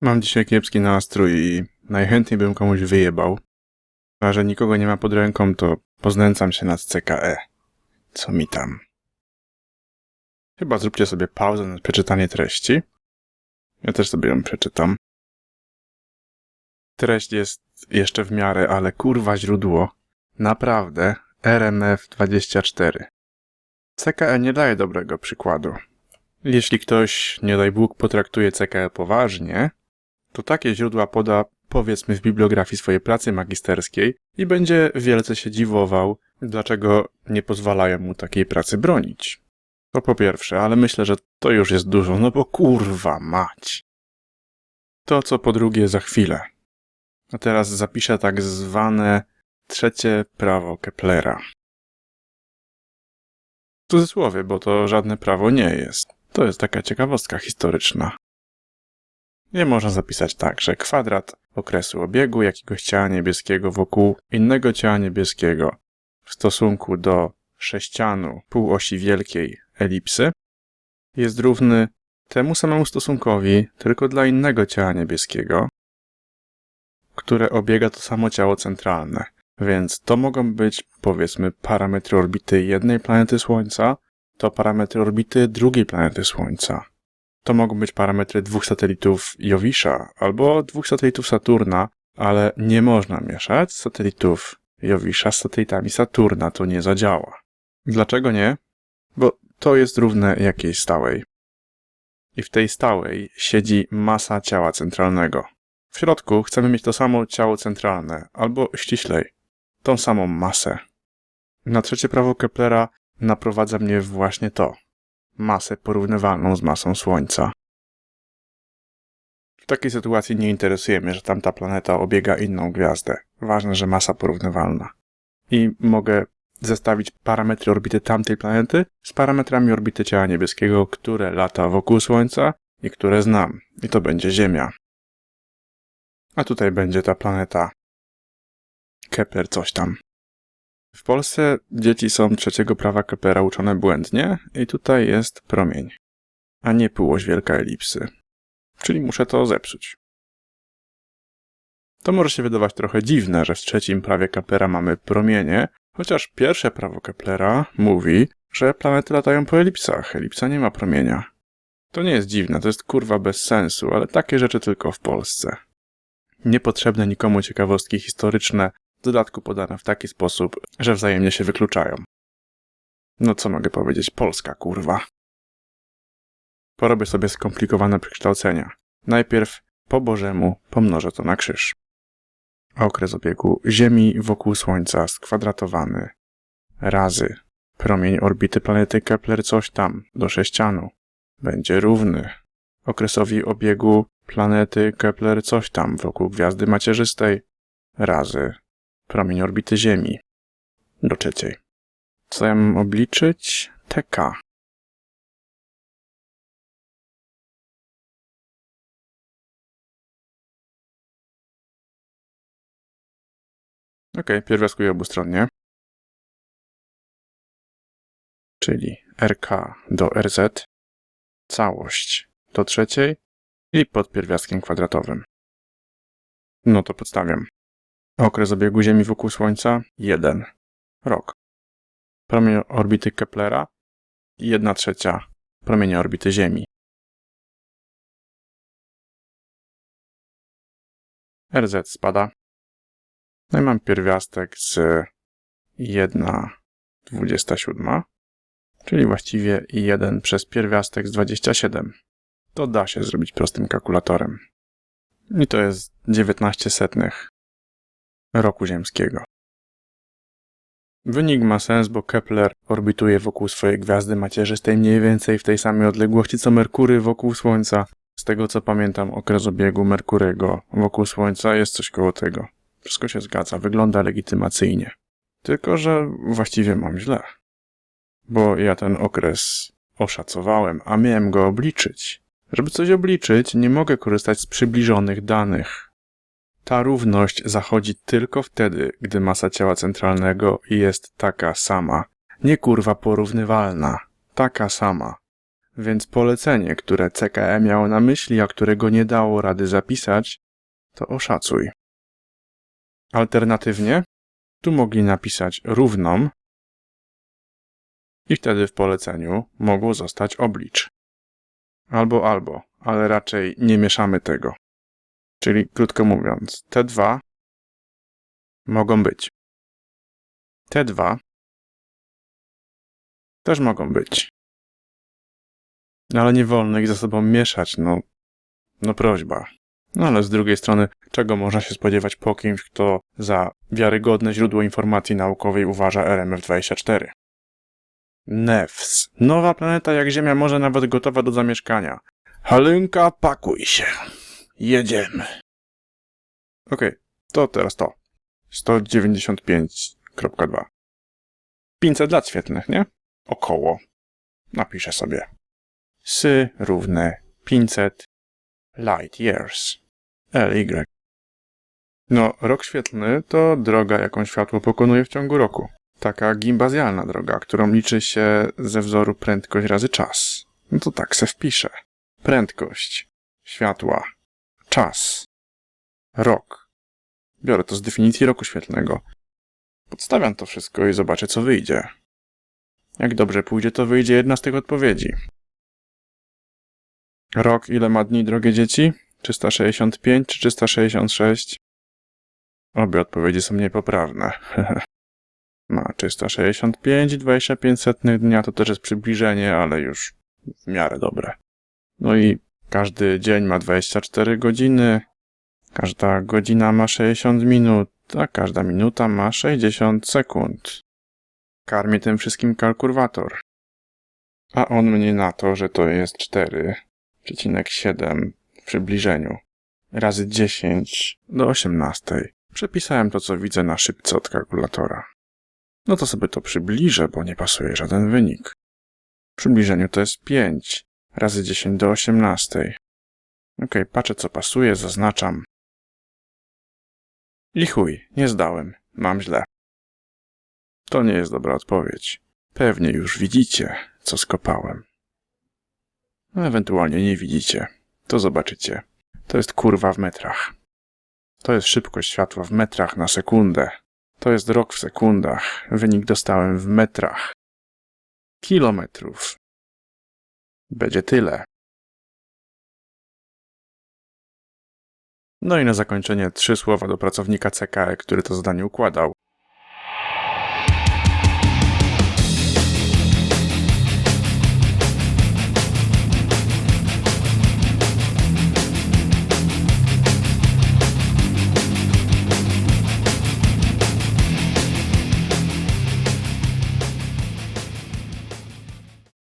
Mam dzisiaj kiepski nastrój i najchętniej bym komuś wyjebał. A że nikogo nie ma pod ręką, to poznęcam się nad CKE. Co mi tam? Chyba zróbcie sobie pauzę na przeczytanie treści. Ja też sobie ją przeczytam. Treść jest jeszcze w miarę, ale kurwa źródło. Naprawdę. RMF24. CKE nie daje dobrego przykładu. Jeśli ktoś, nie daj Bóg, potraktuje CKE poważnie, to takie źródła poda powiedzmy w bibliografii swojej pracy magisterskiej i będzie wielce się dziwował, dlaczego nie pozwalają mu takiej pracy bronić. To po pierwsze, ale myślę, że to już jest dużo, no bo kurwa mać. To co po drugie za chwilę. A teraz zapiszę tak zwane trzecie prawo Keplera. W cudzysłowie, bo to żadne prawo nie jest. To jest taka ciekawostka historyczna. Nie można zapisać tak, że kwadrat okresu obiegu jakiegoś ciała niebieskiego wokół innego ciała niebieskiego w stosunku do sześcianu półosi wielkiej elipsy jest równy temu samemu stosunkowi tylko dla innego ciała niebieskiego, które obiega to samo ciało centralne. Więc to mogą być, powiedzmy, parametry orbity jednej planety Słońca, to parametry orbity drugiej planety Słońca. To mogą być parametry dwóch satelitów Jowisza albo dwóch satelitów Saturna, ale nie można mieszać satelitów Jowisza z satelitami Saturna, to nie zadziała. Dlaczego nie? Bo to jest równe jakiejś stałej. I w tej stałej siedzi masa ciała centralnego. W środku chcemy mieć to samo ciało centralne, albo ściślej, tą samą masę. Na trzecie prawo Keplera naprowadza mnie właśnie to masę porównywalną z masą Słońca. W takiej sytuacji nie interesuje mnie, że tamta planeta obiega inną gwiazdę. Ważne, że masa porównywalna. I mogę zestawić parametry orbity tamtej planety z parametrami orbity ciała niebieskiego, które lata wokół Słońca i które znam. I to będzie Ziemia. A tutaj będzie ta planeta Kepler coś tam. W Polsce dzieci są trzeciego prawa Keplera uczone błędnie i tutaj jest promień, a nie półoś wielka elipsy. Czyli muszę to zepsuć. To może się wydawać trochę dziwne, że w trzecim prawie Keplera mamy promienie, chociaż pierwsze prawo Keplera mówi, że planety latają po elipsach, elipsa nie ma promienia. To nie jest dziwne, to jest kurwa bez sensu, ale takie rzeczy tylko w Polsce. Niepotrzebne nikomu ciekawostki historyczne w dodatku podane w taki sposób, że wzajemnie się wykluczają. No co mogę powiedzieć, Polska kurwa. Porobię sobie skomplikowane przekształcenia. Najpierw po Bożemu pomnożę to na krzyż. Okres obiegu Ziemi wokół Słońca skwadratowany razy promień orbity planety Kepler coś tam do sześcianu będzie równy okresowi obiegu planety Kepler coś tam wokół gwiazdy macierzystej razy promień orbity Ziemi do trzeciej. Co ja mam obliczyć? TK. Ok, pierwiastkuję obustronnie. Czyli RK do RZ, całość do trzeciej i pod pierwiastkiem kwadratowym. No to podstawiam. Okres obiegu Ziemi wokół Słońca 1 rok. Promień orbity Keplera 1 trzecia promienia orbity Ziemi. RZ spada. No i mam pierwiastek z 1,27, czyli właściwie 1 przez pierwiastek z 27. To da się zrobić prostym kalkulatorem. I to jest 19 setnych roku ziemskiego. Wynik ma sens, bo Kepler orbituje wokół swojej gwiazdy macierzystej mniej więcej w tej samej odległości co Merkury wokół Słońca. Z tego co pamiętam, okres obiegu Merkurego wokół Słońca jest coś koło tego. Wszystko się zgadza, wygląda legitymacyjnie. Tylko, że właściwie mam źle. Bo ja ten okres oszacowałem, a miałem go obliczyć. Żeby coś obliczyć, nie mogę korzystać z przybliżonych danych. Ta równość zachodzi tylko wtedy, gdy masa ciała centralnego jest taka sama. Nie kurwa porównywalna. Taka sama. Więc polecenie, które CKE miało na myśli, a którego nie dało rady zapisać, to oszacuj. Alternatywnie, tu mogli napisać równą i wtedy w poleceniu mogło zostać oblicz. Albo albo, ale raczej nie mieszamy tego. Czyli krótko mówiąc, te dwa mogą być. Te dwa też mogą być. Ale nie wolno ich ze sobą mieszać, no. No prośba. No ale z drugiej strony, czego można się spodziewać po kimś, kto za wiarygodne źródło informacji naukowej uważa RMF-24? Nefs. Nowa planeta jak Ziemia, może nawet gotowa do zamieszkania. Halynka, pakuj się. Jedziemy. Okej, to teraz to. 195.2. 500 lat świetlnych, nie? Około. Napiszę sobie. Sy równe 500 light years. LY. No, rok świetlny to droga, jaką światło pokonuje w ciągu roku. Taka gimbazjalna droga, którą liczy się ze wzoru prędkość razy czas. No to tak se wpiszę. Prędkość światła, czas, rok. Biorę to z definicji roku świetlnego. Podstawiam to wszystko i zobaczę, co wyjdzie. Jak dobrze pójdzie, to wyjdzie jedna z tych odpowiedzi. Rok ile ma dni, drogie dzieci? 365 czy 366? Obie odpowiedzi są niepoprawne. ma 365 i 25 setnych dnia to też jest przybliżenie, ale już w miarę dobre. No i każdy dzień ma 24 godziny, każda godzina ma 60 minut, a każda minuta ma 60 sekund. Karmi tym wszystkim kalkulator. A on mnie na to, że to jest 4,7 w przybliżeniu razy 10 do 18. Przepisałem to, co widzę na szybce od kalkulatora. No to sobie to przybliżę, bo nie pasuje żaden wynik. W przybliżeniu to jest 5 razy 10 do 18. Ok, patrzę co pasuje, zaznaczam. I chuj, nie zdałem. Mam źle. To nie jest dobra odpowiedź. Pewnie już widzicie, co skopałem. No, ewentualnie nie widzicie. To zobaczycie. To jest kurwa w metrach. To jest szybkość światła w metrach na sekundę. To jest rok w sekundach. Wynik dostałem w metrach. Kilometrów. Będzie tyle. No i na zakończenie trzy słowa do pracownika CKE, który to zadanie układał.